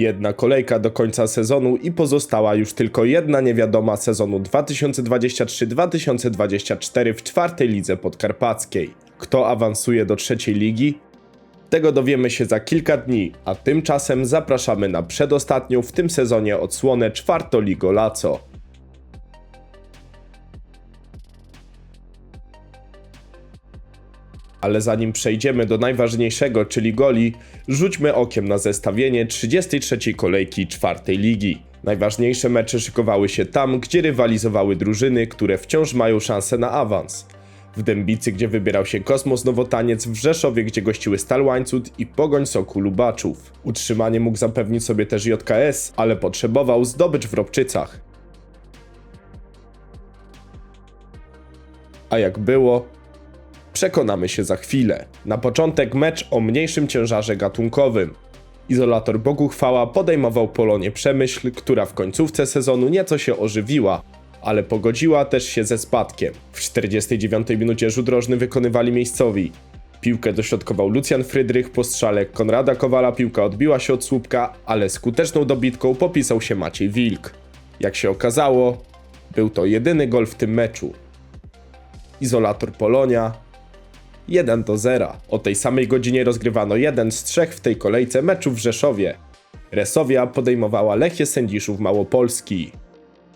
Jedna kolejka do końca sezonu i pozostała już tylko jedna niewiadoma sezonu 2023-2024 w czwartej lidze podkarpackiej. Kto awansuje do trzeciej ligi? Tego dowiemy się za kilka dni, a tymczasem zapraszamy na przedostatnią w tym sezonie odsłonę czwartoligo Laco. Ale zanim przejdziemy do najważniejszego, czyli goli, rzućmy okiem na zestawienie 33 kolejki czwartej ligi. Najważniejsze mecze szykowały się tam, gdzie rywalizowały drużyny, które wciąż mają szansę na awans. W Dębicy, gdzie wybierał się Kosmos Nowotaniec, w Rzeszowie, gdzie gościły Stal Łańcut i Pogoń Soku Lubaczów. Utrzymanie mógł zapewnić sobie też JKS, ale potrzebował zdobycz w Robczycach. A jak było, Przekonamy się za chwilę. Na początek mecz o mniejszym ciężarze gatunkowym. Izolator Bogu chwała podejmował Polonię Przemyśl, która w końcówce sezonu nieco się ożywiła, ale pogodziła też się ze spadkiem. W 49 minucie rzut rożny wykonywali miejscowi. Piłkę dośrodkował Lucjan Frydrych po strzale Konrada Kowala, piłka odbiła się od słupka, ale skuteczną dobitką popisał się Maciej Wilk. Jak się okazało, był to jedyny gol w tym meczu. Izolator Polonia 1 do 0. O tej samej godzinie rozgrywano jeden z trzech w tej kolejce meczów w Rzeszowie. Resowia podejmowała Lechię Sędziszów Małopolski.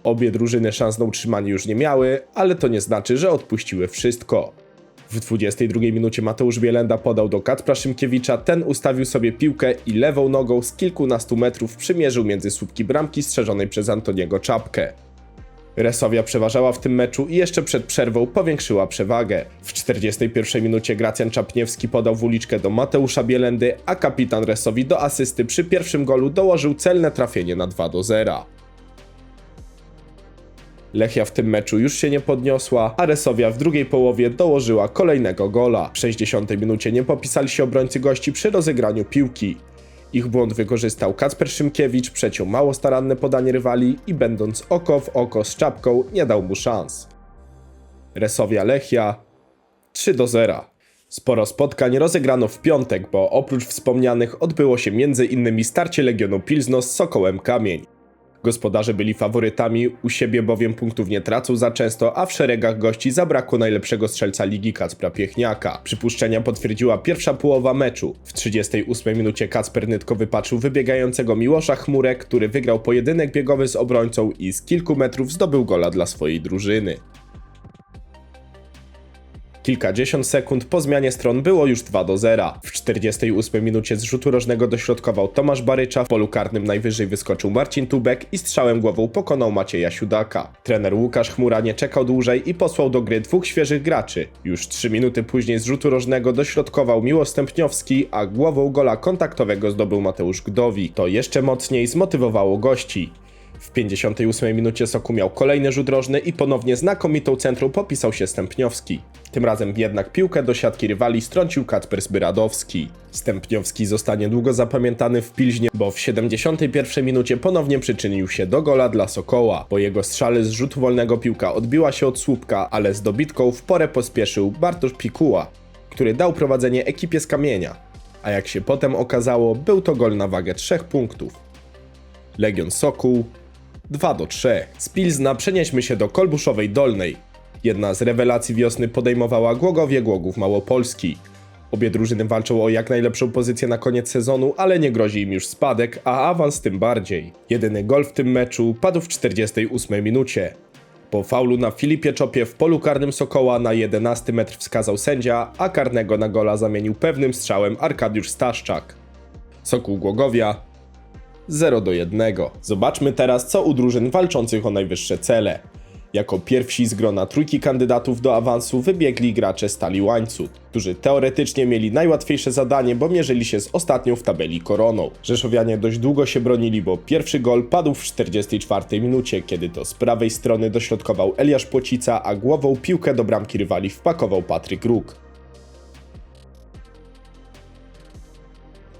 Obie drużyny szans na utrzymanie już nie miały, ale to nie znaczy, że odpuściły wszystko. W 22 minucie Mateusz Bielenda podał do Kacpra Szymkiewicza, ten ustawił sobie piłkę i lewą nogą z kilkunastu metrów przymierzył między słupki bramki strzeżonej przez Antoniego Czapkę. Resowia przeważała w tym meczu i jeszcze przed przerwą powiększyła przewagę. W 41 minucie Gracjan Czapniewski podał w uliczkę do Mateusza Bielendy, a kapitan Resowi do asysty przy pierwszym golu dołożył celne trafienie na 2 do 0. Lechia w tym meczu już się nie podniosła, a Resowia w drugiej połowie dołożyła kolejnego gola. W 60 minucie nie popisali się obrońcy gości przy rozegraniu piłki. Ich błąd wykorzystał Kacper Szymkiewicz, przeciął mało staranne podanie rywali i będąc oko w oko z czapką nie dał mu szans. Resowia Lechia 3 do 0. Sporo spotkań rozegrano w piątek, bo oprócz wspomnianych odbyło się m.in. starcie Legionu Pilzno z Sokołem Kamień. Gospodarze byli faworytami, u siebie bowiem punktów nie tracą za często, a w szeregach gości zabrakło najlepszego strzelca ligi Kacpra Piechniaka. Przypuszczenia potwierdziła pierwsza połowa meczu. W 38 minucie Kacper Nytko wypatrzył wybiegającego Miłosza Chmurek, który wygrał pojedynek biegowy z obrońcą i z kilku metrów zdobył gola dla swojej drużyny. Kilkadziesiąt sekund po zmianie stron było już 2 do 0. W 48 minucie z rzutu rożnego dośrodkował Tomasz Barycza, w polu karnym najwyżej wyskoczył Marcin Tubek i strzałem głową pokonał Macieja Siudaka. Trener Łukasz Chmura nie czekał dłużej i posłał do gry dwóch świeżych graczy. Już 3 minuty później z rzutu rożnego dośrodkował Miłosz Stępniowski, a głową gola kontaktowego zdobył Mateusz Gdowi. To jeszcze mocniej zmotywowało gości. W 58 minucie Soku miał kolejny rzut rożny i ponownie znakomitą centrum popisał się Stępniowski. Tym razem jednak piłkę do siatki rywali strącił Kacper Zbyradowski. Stępniowski zostanie długo zapamiętany w Pilźnie, bo w 71 minucie ponownie przyczynił się do gola dla Sokoła. Po jego strzale z rzutu wolnego piłka odbiła się od słupka, ale z dobitką w porę pospieszył Bartosz Pikuła, który dał prowadzenie ekipie z kamienia. A jak się potem okazało, był to gol na wagę 3 punktów. Legion Sokół 2 do 3. Z Pilzna przenieśmy się do Kolbuszowej Dolnej. Jedna z rewelacji wiosny podejmowała Głogowie Głogów Małopolski. Obie drużyny walczą o jak najlepszą pozycję na koniec sezonu, ale nie grozi im już spadek, a awans tym bardziej. Jedyny gol w tym meczu padł w 48 minucie. Po faulu na Filipie Czopie w polu karnym Sokoła na 11 metr wskazał sędzia, a karnego na gola zamienił pewnym strzałem Arkadiusz Staszczak. Sokół Głogowia 0 do 1. Zobaczmy teraz, co u drużyn walczących o najwyższe cele. Jako pierwsi z grona trójki kandydatów do awansu wybiegli gracze Stali Łańcut, którzy teoretycznie mieli najłatwiejsze zadanie, bo mierzyli się z ostatnią w tabeli koroną. Rzeszowianie dość długo się bronili, bo pierwszy gol padł w 44 minucie, kiedy to z prawej strony dośrodkował Eliasz Płocica, a głową piłkę do bramki rywali wpakował Patryk Róg.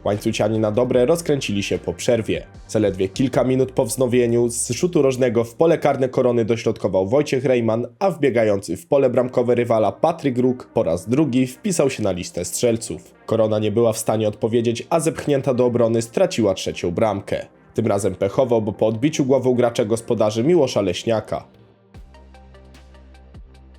Łańcuciani na dobre rozkręcili się po przerwie. Zaledwie kilka minut po wznowieniu z rzutu rożnego w pole karne korony dośrodkował Wojciech Rejman, a wbiegający w pole bramkowe rywala Patryk Róg po raz drugi wpisał się na listę strzelców. Korona nie była w stanie odpowiedzieć, a zepchnięta do obrony straciła trzecią bramkę. Tym razem pechowo, bo po odbiciu głową gracza gospodarzy Miłosza Leśniaka.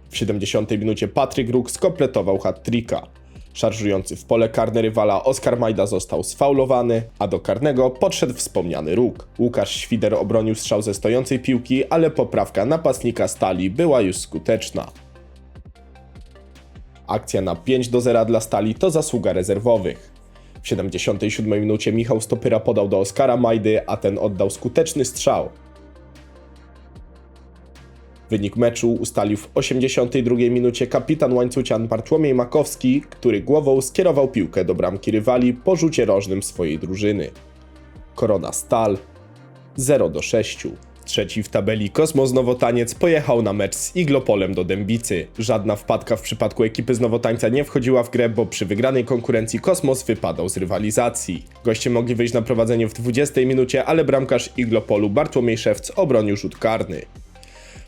W 70 minucie Patryk Róg skompletował hat-tricka. Szarżujący w pole karne rywala Oskar Majda został sfaulowany, a do karnego podszedł wspomniany róg. Łukasz Świder obronił strzał ze stojącej piłki, ale poprawka napastnika Stali była już skuteczna. Akcja na 5 do 0 dla Stali to zasługa rezerwowych. W 77 minucie Michał Stopyra podał do Oskara Majdy, a ten oddał skuteczny strzał. Wynik meczu ustalił w 82 minucie kapitan łańcucian Bartłomiej Makowski, który głową skierował piłkę do bramki rywali po rzucie rożnym swojej drużyny. Korona Stal 0 do 6. Trzeci w tabeli Kosmos Nowotaniec pojechał na mecz z Iglopolem do Dębicy. Żadna wpadka w przypadku ekipy z Nowotańca nie wchodziła w grę, bo przy wygranej konkurencji Kosmos wypadał z rywalizacji. Goście mogli wyjść na prowadzenie w 20 minucie, ale bramkarz Iglopolu Bartłomiej Szewc obronił rzut karny.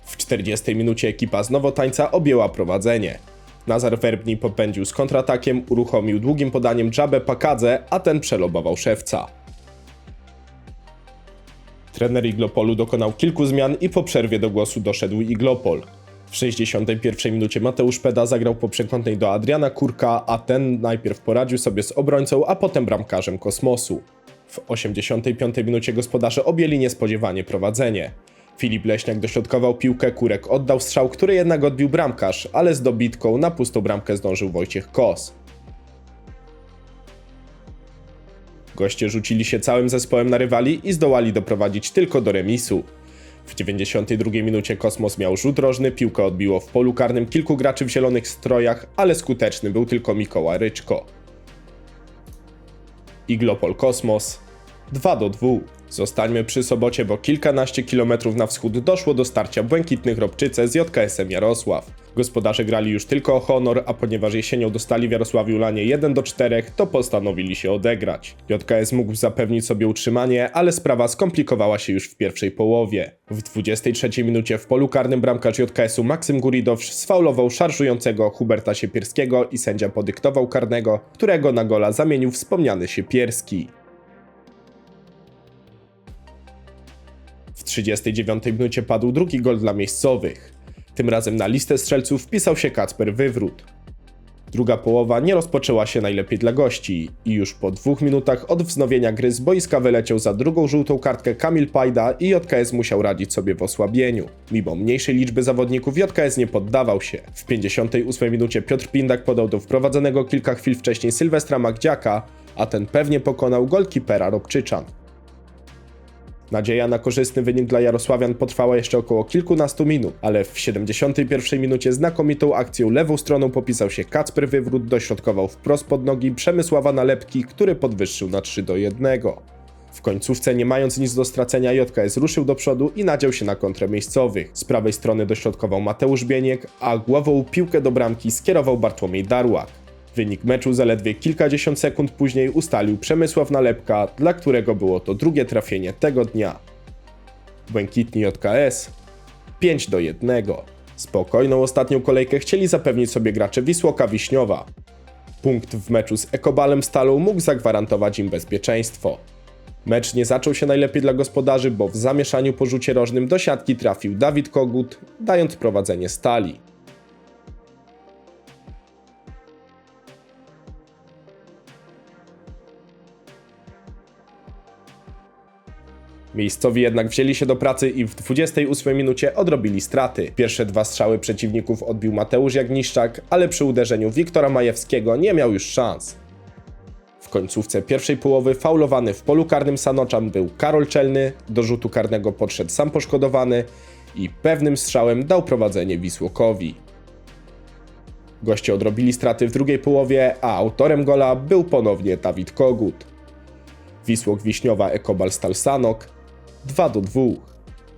W 40 minucie ekipa z Nowotańca objęła prowadzenie. Nazar Werbni popędził z kontratakiem, uruchomił długim podaniem Dżabę Pakadze, a ten przelobował szewca. Trener Iglopolu dokonał kilku zmian i po przerwie do głosu doszedł Iglopol. W 61 minucie Mateusz Peda zagrał po przekątnej do Adriana Kurka, a ten najpierw poradził sobie z obrońcą, a potem bramkarzem Kosmosu. W 85 minucie gospodarze objęli niespodziewanie prowadzenie. Filip Leśniak dośrodkował piłkę, Kurek oddał strzał, który jednak odbił bramkarz, ale z dobitką na pustą bramkę zdążył Wojciech Kos. Goście rzucili się całym zespołem na rywali i zdołali doprowadzić tylko do remisu. W 92 minucie Kosmos miał rzut rożny, piłkę odbiło w polu karnym kilku graczy w zielonych strojach, ale skuteczny był tylko Mikołaj Ryczko. Iglopol Kosmos 2 do 2. Zostańmy przy sobocie, bo kilkanaście kilometrów na wschód doszło do starcia Błękitnych Robczyce z JKS-em Jarosław. Gospodarze grali już tylko o honor, a ponieważ jesienią dostali w Jarosławiu lanie 1 do 4, to postanowili się odegrać. JKS mógł zapewnić sobie utrzymanie, ale sprawa skomplikowała się już w pierwszej połowie. W 23 minucie w polu karnym bramkarz JKS-u Maksym Guridowicz sfaulował szarżującego Huberta Siepierskiego i sędzia podyktował karnego, którego na gola zamienił wspomniany Siepierski. 39 minucie padł drugi gol dla miejscowych. Tym razem na listę strzelców wpisał się Kacper Wywrót. Druga połowa nie rozpoczęła się najlepiej dla gości i już po dwóch minutach od wznowienia gry z boiska wyleciał za drugą żółtą kartkę Kamil Pajda i JKS musiał radzić sobie w osłabieniu. Mimo mniejszej liczby zawodników JKS nie poddawał się. W 58 minucie Piotr Pindak podał do wprowadzonego kilka chwil wcześniej Sylwestra Magdziaka, a ten pewnie pokonał golkipera Robczyczan. Nadzieja na korzystny wynik dla Jarosławian potrwała jeszcze około kilkunastu minut, ale w 71 minucie znakomitą akcją lewą stroną popisał się Kacper Wywrót, dośrodkował wprost pod nogi Przemysława Nalepki, który podwyższył na 3 do 1. W końcówce, nie mając nic do stracenia, JKS ruszył do przodu i nadział się na kontrę miejscowych. Z prawej strony dośrodkował Mateusz Bieniek, a głową piłkę do bramki skierował Bartłomiej Darłak. Wynik meczu zaledwie kilkadziesiąt sekund później ustalił Przemysław Nalepka, dla którego było to drugie trafienie tego dnia. Błękitni JKS 5 do 1. Spokojną ostatnią kolejkę chcieli zapewnić sobie gracze Wisłoka Wiśniowa. Punkt w meczu z Ekobalem Stalą mógł zagwarantować im bezpieczeństwo. Mecz nie zaczął się najlepiej dla gospodarzy, bo w zamieszaniu po rzucie rożnym do siatki trafił Dawid Kogut, dając prowadzenie Stali. Miejscowi jednak wzięli się do pracy i w 28 minucie odrobili straty. Pierwsze dwa strzały przeciwników odbił Mateusz Jagniszczak, ale przy uderzeniu Wiktora Majewskiego nie miał już szans. W końcówce pierwszej połowy faulowany w polu karnym Sanoczan był Karol Czelny, do rzutu karnego podszedł sam poszkodowany i pewnym strzałem dał prowadzenie Wisłokowi. Goście odrobili straty w drugiej połowie, a autorem gola był ponownie Dawid Kogut. Wisłok Wiśniowa Ekobal Stal Sanok 2 do 2.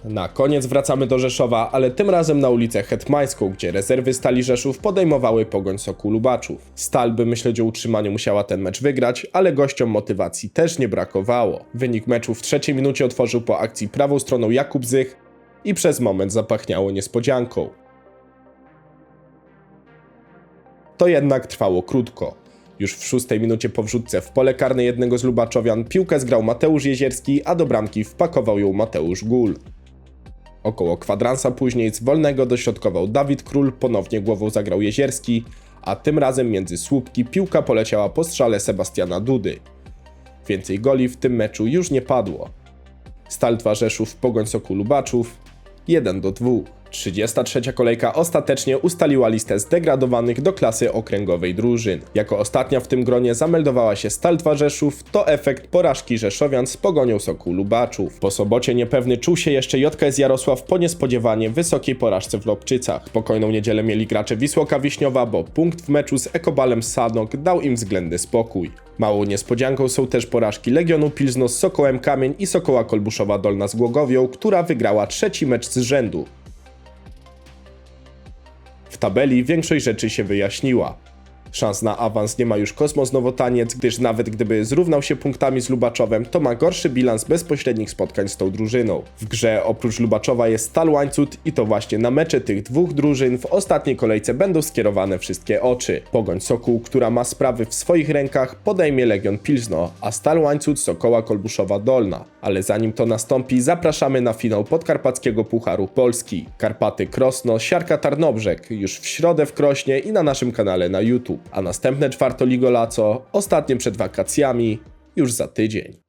Na koniec wracamy do Rzeszowa, ale tym razem na ulicę Hetmańską, gdzie rezerwy Stali Rzeszów podejmowały pogoń Soku Lubaczów. Stal, by myśleć o utrzymaniu, musiała ten mecz wygrać, ale gościom motywacji też nie brakowało. Wynik meczu w trzeciej minucie otworzył po akcji prawą stroną Jakub Zych i przez moment zapachniało niespodzianką. To jednak trwało krótko. Już w szóstej minucie po wrzutce w pole karne jednego z Lubaczowian piłkę zgrał Mateusz Jezierski, a do bramki wpakował ją Mateusz Gól. Około kwadransa później z wolnego dośrodkował Dawid Król, ponownie głową zagrał Jezierski, a tym razem między słupki piłka poleciała po strzale Sebastiana Dudy. Więcej goli w tym meczu już nie padło. Stal 2 Rzeszów, Pogoń Soku Lubaczów 1 do 2. 33. kolejka ostatecznie ustaliła listę zdegradowanych do klasy okręgowej drużyn. Jako ostatnia w tym gronie zameldowała się Stal 2 Rzeszów, to efekt porażki Rzeszowian z Pogonią Soku Lubaczów. Po sobocie niepewny czuł się jeszcze JKS Jarosław po niespodziewanie wysokiej porażce w Lobczycach. Spokojną niedzielę mieli gracze Wisłoka Wiśniowa, bo punkt w meczu z Ekobalem Sanok dał im względny spokój. Małą niespodzianką są też porażki Legionu Pilzno z Sokołem Kamień i Sokoła Kolbuszowa Dolna z Głogowią, która wygrała trzeci mecz z rzędu. Tabeli większość rzeczy się wyjaśniła. Szans na awans nie ma już Kosmos Nowotaniec, gdyż nawet gdyby zrównał się punktami z Lubaczowem, to ma gorszy bilans bezpośrednich spotkań z tą drużyną. W grze oprócz Lubaczowa jest Stal Łańcut i to właśnie na mecze tych dwóch drużyn w ostatniej kolejce będą skierowane wszystkie oczy. Pogoń Sokół, która ma sprawy w swoich rękach, podejmie Legion Pilzno, a Stal Łańcut Sokoła Kolbuszowa Dolna. Ale zanim to nastąpi, zapraszamy na finał podkarpackiego Pucharu Polski. Karpaty Krosno, Siarka Tarnobrzeg, już w środę w Krośnie i na naszym kanale na YouTube. A następne czwarto Ligolaco, ostatnie przed wakacjami, już za tydzień.